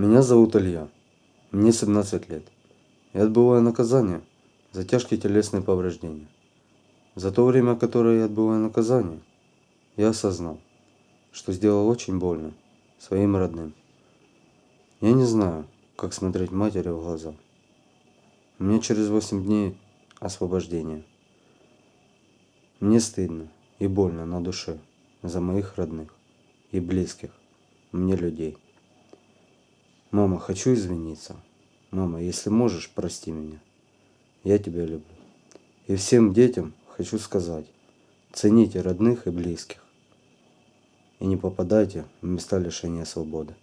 Меня зовут Илья. Мне 17 лет. Я отбываю наказание за тяжкие телесные повреждения. За то время, которое я отбываю наказание, я осознал, что сделал очень больно своим родным. Я не знаю, как смотреть матери в глаза. Мне через 8 дней освобождения. Мне стыдно и больно на душе за моих родных и близких мне людей. Мама, хочу извиниться. Мама, если можешь, прости меня. Я тебя люблю. И всем детям хочу сказать, цените родных и близких. И не попадайте в места лишения свободы.